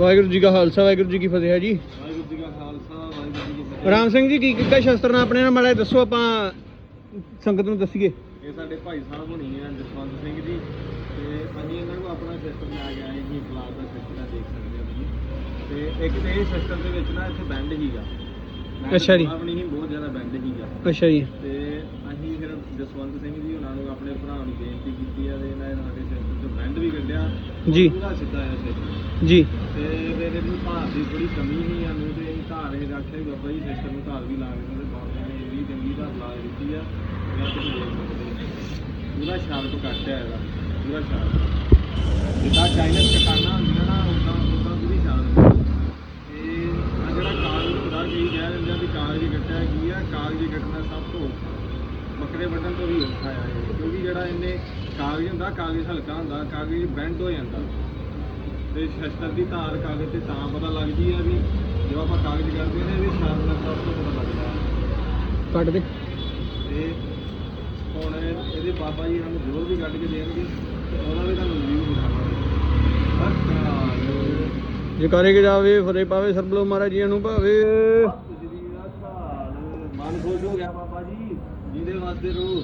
ਵਾਹਿਗੁਰੂ ਜੀ ਕਾ ਖਾਲਸਾ ਵਾਹਿਗੁਰੂ ਜੀ ਕੀ ਫਤਿਹ ਹੈ ਜੀ। ਵਾਹਿਗੁਰੂ ਜੀ ਕਾ ਖਾਲਸਾ ਵਾਹਿਗੁਰੂ ਜੀ ਕੀ ਫਤਿਹ। ਰਾਮ ਸਿੰਘ ਜੀ ਕੀ ਕਿੱਕਾ ਸ਼ਸਤਰ ਨਾਲ ਆਪਣੇ ਨਾਲ? ਮਾੜਾ ਜਿਹਾ ਦੱਸੋ ਆਪਾਂ ਸੰਗਤ ਨੂੰ ਦੱਸੀਏ। ਇਹ ਸਾਡੇ ਭਾਈ ਸਾਹਿਬ ਹੋਣੀ ਹੈ ਜਸਵੰਤ ਸਿੰਘ ਜੀ। ਤੇ ਅਸੀਂ ਇਹਨਾਂ ਕੋਲ ਆਪਣਾ ਸਿਸਟਮ ਲੈ ਕੇ ਆਏ ਜੀ ਕਲਾਸ ਦਾ ਸਿਸਟਮ ਦੇਖ ਸਕਦੇ ਹੋ ਤੁਸੀਂ। ਤੇ ਇੱਕ ਤੇ ਇਹ ਸਿਸਟਮ ਦੇ ਵਿੱਚ ਨਾ ਇੱਥੇ ਬੈਂਡ ਹੀਗਾ ਅੱਛਾ ਜੀ। ਆਪਣੀ ਹੀ ਬਹੁਤ ਜ਼ਿਆਦਾ ਬੈਂਡ ਹੀਗਾ ਅੱਛਾ ਜੀ। ਤੇ ਅਸੀਂ ਫਿਰ ਜਸਵੰਤ ਸਿੰਘ ਜੀ ਉਹਨਾਂ ਨੂੰ ਆਪਣੇ ਭਰਾ ਨੂੰ ਬੇਨਤੀ ਕੀਤੀ ਆ ਤੇ ਇਹਨਾਂ ਨੇ ਸਾਡੇ ਸਿਸਟਮ ਵੀ ਕੱਢਿਆ। ਜੀ। ਪੂਰਾ ਸਿੱਧਾ ਆ ਸਿਸਟਮ ਜੀ। ਤੇ ਧਾਰ ਦੀ ਥੋੜੀ ਕਮੀ ਨਹੀਂ ਆ ਨੂੰ ਤੇ ਅਸੀਂ ਧਾਰ ਇਹ ਰੱਖਿਆ ਵੀ ਬਾਬਾ ਜੀ ਸਿਸਟਮ ਨੂੰ ਧਾਰ ਵੀ ਲਾ ਕੇ ਤੇ ਬਾਬਾ ਨੇ ਇਹ ਵੀ ਚੰਗੀ ਧਾਰ ਲਾ ਦਿੱਤੀ ਆ ਜਾਂ ਤੁਸੀਂ ਦੇਖ ਸਕਦੇ ਹੋ ਪੂਰਾ ਸ਼ਾਰਪ ਕੱਟ ਹੈ ਇਹਦਾ ਪੂਰਾ ਸ਼ਾਰਪ ਜਿੱਦਾਂ ਚਾਈਨਸ ਕਟਾਨਾ ਹੁੰਦੀਆਂ ਨਾ ਉਦਾਂ ਉਦਾਂ ਪੂਰੀ ਸ਼ਾਰਪ ਤੇ ਆ ਜਿਹੜਾ ਕਾਗਜ਼ ਹੁੰਦਾ ਕਈ ਕਹਿ ਦਿੰਦੇ ਆ ਵੀ ਕਾਗਜ਼ ਕੱਟਿਆ ਕੀ ਆ ਕਾਗਜ਼ ਕੱਟਣਾ ਸਭ ਤੋਂ ਬੱਕਰੇ ਵੱਢਣ ਤੋਂ ਵੀ ਔਖਾ ਆ ਕਿਉਂਕਿ ਜਿਹੜਾ ਇਹਨੇ ਕਾਗਜ਼ ਹੁੰਦਾ ਕਾਗਜ਼ ਹਲਕਾ ਹੁੰਦਾ ਕਾਗਜ਼ ਬੈਂਡ ਹੋ ਜਾਂਦਾ। ਤੇ ਸ਼ਸਤਰ ਦੀ ਧਾਰ ਕਾਗਜ਼ ਤੇ ਤਾਂ ਪਤਾ ਲੱਗਦੀ ਆ ਵੀ ਜਦੋਂ ਆਪਾਂ ਕਾਗਜ਼ ਕਰਦੇ ਨੇ ਇਹਦੀ ਸ਼ਾਰਪਨੈਸ ਸਭ ਤੋਂ ਪਤਾ ਲੱਗਦਾ। ਹੈ ਕੱਟ ਦੇ। ਤੇ ਹੁਣ ਇਹਦੇ ਬਾਬਾ ਜੀ ਸਾਨੂੰ ਜ਼ੋਰ ਵੀ ਕੱਢ ਕੇ ਦੇਣਗੇ ਤੇ ਉਹਦਾ ਵੀ ਤੁਹਾਨੂੰ ਰਿਵਿਊ ਦਿਖਾਵਾਂਗੇ ਅੱਛਾ ਜਕਾਰੇ ਕੇ ਜਾਵੇ ਫਤਿਹ ਪਾਵੇ ਸਰਬਲੋ ਮਹਾਰਾਜ ਜੀ ਨੂੰ ਭਾਵੇ। ਮਨ ਖੁਸ਼ ਹੋ ਗਿਆ ਬਾਬਾ ਜੀ ਜਿਹਦੇ ਵਾਸਤੇ ਰੋ